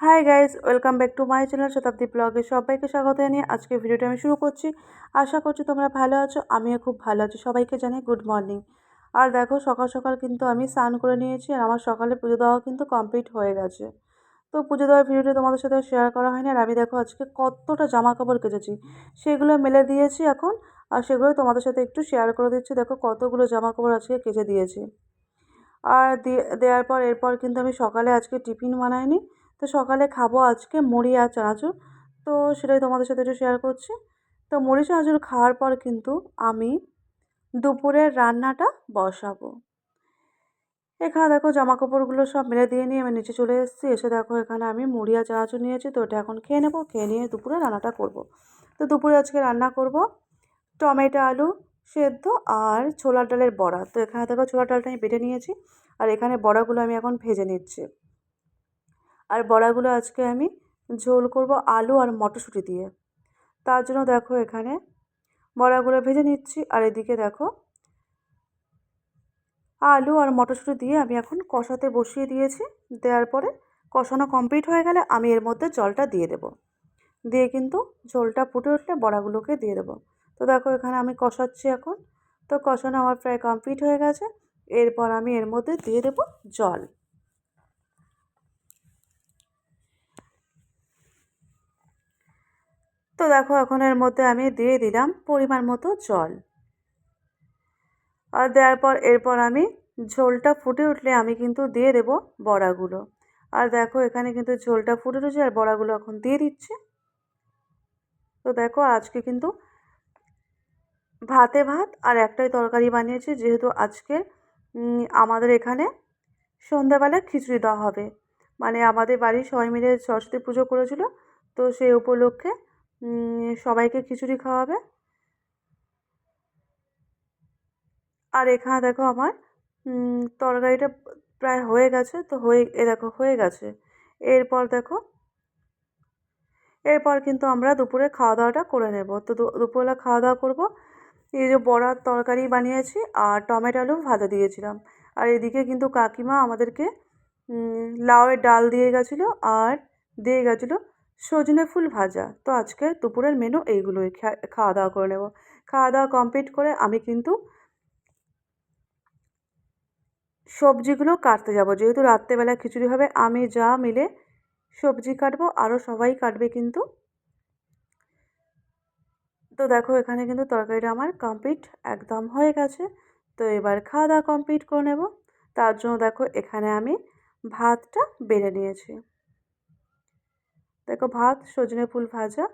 Hi guys welcome back to my channel Shatabdi ব্লগে সবাইকে স্বাগত জানিয়ে আজকে ভিডিওটা আমি শুরু করছি। আশা করছি তোমরা ভালো আছো, আমিও খুব ভালো আছি, সবাইকে জানাই গুড মর্নিং আর দেখো, সকাল সকাল কিন্তু আমি স্নান করে নিয়েছি আর আমার সকালে পুজো দেওয়া কিন্তু কমপ্লিট হয়ে গেছে। তো পুজো দেওয়ার ভিডিওটা তোমাদের সাথে শেয়ার করা হয়নি আর আমি দেখো আজকে কতটা জামা কাপড় কেচেছি, সেগুলো মেলে দিয়েছি এখন আর সেগুলো তোমাদের সাথে একটু শেয়ার করে দিচ্ছি। দেখো কতগুলো জামা কাপড় আজকে কেচে দিয়েছি। আর দেওয়ার পর এরপর কিন্তু আমি সকালে আজকে টিফিন বানাইনি তো সকালে খাব আজকে মুড়ি আর চানাচুর। তো সেটাই তোমাদের সাথে একটু শেয়ার করছি। তো মুড়ি, চানাচুর খাওয়ার পর কিন্তু আমি দুপুরের রান্নাটা বসাবো। এখানে দেখো জামা কাপড়গুলো সব মেলে দিয়ে নিয়ে আমি নিচে চলে এসেছি। এসে দেখো এখানে আমি মুড়ি আর চানাচুর নিয়েছি। তো এটা এখন খেয়ে নেব, খেয়ে নিয়ে দুপুরে রান্নাটা করব। তো দুপুরে আজকে রান্না করব টমেটো আলু সেদ্ধ আর ছোলার ডালের বড়া। তো এখানে দেখো ছোলার ডালটা আমি বেটে নিয়েছি আর এখানে বড়াগুলো আমি এখন ভেজে নিচ্ছি। আর বড়াগুলো আজকে আমি ঝোল করব আলু আর মটরশুঁটি দিয়ে। তার জন্য দেখো এখানে বড়াগুলো ভেজে নিচ্ছি আর এদিকে দেখো আলু আর মটরশুঁটি দিয়ে আমি এখন কষাতে বসিয়ে দিয়েছি। দেওয়ার পরে কষানো কমপ্লিট হয়ে গেলে আমি এর মধ্যে জলটা দিয়ে দেবো। দিয়ে কিন্তু ঝোলটা ফুটে উঠলে বড়াগুলোকে দিয়ে দেবো। তো দেখো এখানে আমি কষাচ্ছি এখন। তো কষানো আমার প্রায় কমপ্লিট হয়ে গেছে। এরপর আমি এর মধ্যে দিয়ে দেবো জল। তো দেখো এখন এর মধ্যে আমি দিয়ে দিলাম পরিমাণ মতো জল। আর দেওয়ার পর, এরপর আমি ঝোলটা ফুটে উঠলে আমি কিন্তু দিয়ে দেব বড়াগুলো। আর দেখো এখানে কিন্তু ঝোলটা ফুটে উঠেছে আর বড়াগুলো এখন দিয়ে দিচ্ছে। তো দেখো আজকে কিন্তু ভাতে ভাত আর একটাই তরকারি বানিয়েছি, যেহেতু আজকে আমাদের এখানে সন্ধ্যাবেলা খিচুড়ি দেওয়া হবে। মানে আমাদের বাড়ির সবাই মিলে সরস্বতী পুজো করেছিল, তো সেই উপলক্ষে সবাইকে খিচুড়ি খাওয়াবে। আর এখানে দেখো আমার তরকারিটা প্রায় হয়ে গেছে, তো হয়ে, এ দেখো হয়ে গেছে। এরপর দেখো, এরপর কিন্তু আমরা দুপুরে খাওয়া দাওয়াটা করে নেব। তো দুপুরবেলা খাওয়া দাওয়া করব। এই যে বড়ার তরকারি বানিয়েছি আর টমেটো আলু ভাজা দিয়েছিলাম। আর এদিকে কিন্তু কাকিমা আমাদেরকে লাউয়ের ডাল দিয়ে গেছিল আর দিয়ে গেছিল সজনে ফুল ভাজা। তো আজকে দুপুরের মেনু এইগুলোই। খাওয়া দাওয়া করে নেব। খাওয়া দাওয়া কমপ্লিট করে আমি কিন্তু সবজিগুলো কাটতে যাব। যেহেতু রাত্রেবেলা খিচুড়ি হবে, আমি যা মিলে সবজি কাটবো আরও সবাই কাটবে কিন্তু। তো দেখো, এখানে কিন্তু তরকারিটা আমার কমপ্লিট একদম হয়ে গেছে। তো এবার খাওয়া দাওয়া কমপ্লিট করে নেব। তার জন্য দেখো, এখানে আমি ভাতটা বেড়ে নিয়েছি। দেখো ভাত, সজনে ফুল ভাজা,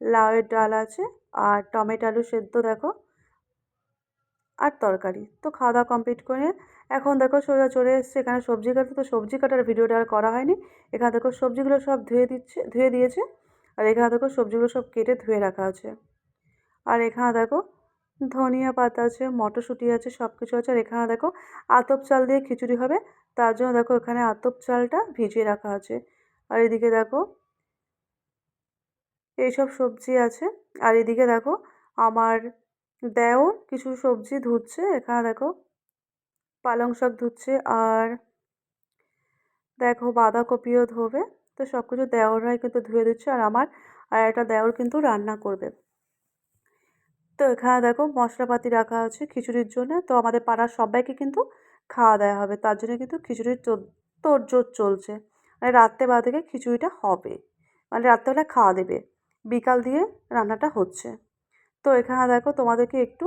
লাউয়ের ডাল আছে আর টমেটো আলু সেদ্ধ দেখো আর তরকারি। তো খাওয়া দাওয়া কমপ্লিট করে এখন দেখো সোজা চলে এসছে এখানে সবজি কাটতে। তো সবজি কাটার ভিডিওটা আর করা হয়নি। এখানে দেখো সবজিগুলো সব ধুয়ে দিচ্ছে, ধুয়ে দিয়েছে আর এখানে দেখো সবজিগুলো সব কেটে ধুয়ে রাখা আছে। আর এখানে দেখো ধনিয়া পাতা আছে, মটরশুঁটি আছে সব কিছু আছে। আর এখানে দেখো আতপ চাল দিয়ে খিচুড়ি হবে। তার জন্য দেখো এখানে আতপ চালটা ভিজিয়ে রাখা আছে। আর এদিকে দেখো এইসব সবজি আছে। আর এদিকে দেখো, আমার দেওর কিছু সবজি ধুচ্ছে। এখানে দেখো, পালং শাক ধুচ্ছে আর দেখো বাঁধাকপিও ধোবে। তো সব কিছু দেওররাই কিন্তু ধুয়ে দিচ্ছে আর আমার আর একটা দেওর কিন্তু রান্না করবে। তো এখানে দেখো মশলাপাতি রাখা আছে খিচুড়ির জন্য। তো আমাদের পাড়ার সবাইকে কিন্তু খাওয়া দেওয়া হবে। তার জন্য কিন্তু খিচুড়ির তোড়জোড় চলছে। মানে রাত্রেবেলা থেকে খিচুড়িটা হবে। মানে রাত্রেবেলা খাওয়া দেবে। বিকাল দিয়ে রান্নাটা হচ্ছে। তো এখানে দেখো তোমাদেরকে একটু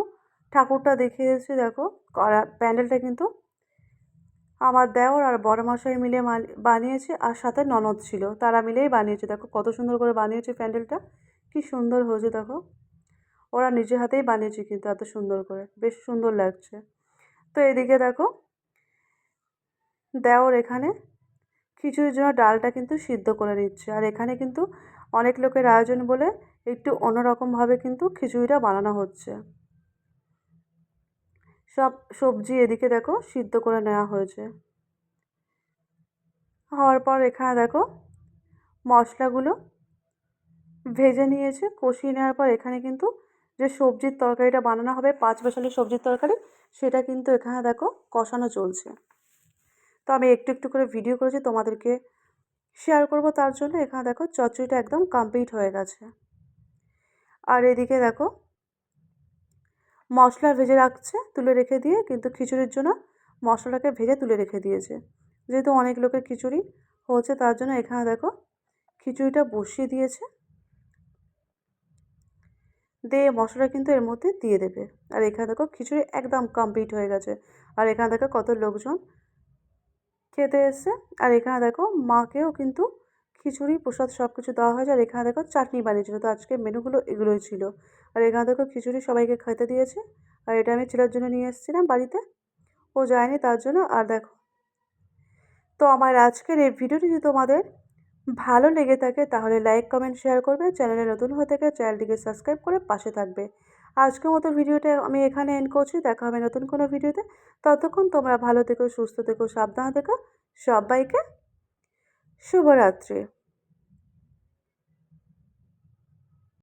ঠাকুরটা দেখিয়েছি, দেখো। প্যান্ডেলটা কিন্তু আমার দেওর আর বড় মশাই মিলে বানিয়েছে আর সাথে ননদ ছিল। তারা মিলেই বানিয়েছে। দেখো কত সুন্দর করে বানিয়েছে প্যান্ডেলটা। কি সুন্দর হয়েছে দেখো। ওরা নিজে হাতেই বানিয়েছে কিন্তু এত সুন্দর করে। বেশ সুন্দর লাগছে। তো এদিকে দেখো দেওর এখানে খিচুড়ির জন্য ডালটা কিন্তু সিদ্ধ করে নিচ্ছে। আর এখানে কিন্তু অনেক লোকের আয়োজন বলে একটু অন্যরকমভাবে কিন্তু খিচুড়িটা বানানো হচ্ছে। সব সবজি এদিকে দেখো সিদ্ধ করে নেওয়া হয়েছে। হওয়ার পর এখানে দেখো মশলাগুলো ভেজে নিয়েছে, কষিয়ে নেওয়ার পর এখানে কিন্তু যে সবজির তরকারিটা বানানো হবে, পাঁচ বসালের সবজির তরকারি, সেটা কিন্তু এখানে দেখো কষানো চলছে। তো আমি একটু একটু করে ভিডিও করেছি, তোমাদেরকে শেয়ার করব তার জন্য। এখানে দেখো চচ্চড়িটা একদম কমপ্লিট হয়ে গেছে। আর এদিকে দেখো মশলা ভেজে রাখছে, তুলে রেখে দিয়ে কিন্তু খিচুড়ির জন্য মশলাটাকে ভেজে তুলে রেখে দিয়েছে। যেহেতু অনেক লোকের খিচুড়ি হচ্ছে তার জন্য এখানে দেখো খিচুড়িটা বসিয়ে দিয়েছে। দিয়ে মশলা কিন্তু এর মধ্যে দিয়ে দেবে। আর এখানে দেখো খিচুড়ি একদম কমপ্লিট হয়ে গেছে। আর এখানে দেখো কত লোকজন খেতে এসছে। আর এখানে দেখো মাকেও কিন্তু খিচুড়ি, প্রসাদ সব কিছু দেওয়া হয়েছে। আর এখানে দেখো চাটনি বানিয়েছিল। তো আজকে মেনুগুলো এগুলোই ছিল। আর এখানে দেখো খিচুড়ি সবাইকে খেতে দিয়েছে। আর এটা আমি ছেলের জন্য নিয়ে এসেছিলাম বাড়িতে। ও যায়নি তার জন্য। আর দেখো, তো আমার আজকের এই ভিডিওটি যদি তোমাদের ভালো লেগে থাকে তাহলে লাইক, কমেন্ট, শেয়ার করবে। চ্যানেলে নতুন হয়ে থাকে, চ্যানেলটিকে সাবস্ক্রাইব করে পাশে থাকবে। আজকের মতো ভিডিওটা আমি এখানে এন্ড করছি। দেখা হবে নতুন কোনো ভিডিওতে। ততক্ষণ তোমরা ভালো থেকো, সুস্থ থেকো, সাবধানে থেকো। সবাইকে শুভরাত্রি।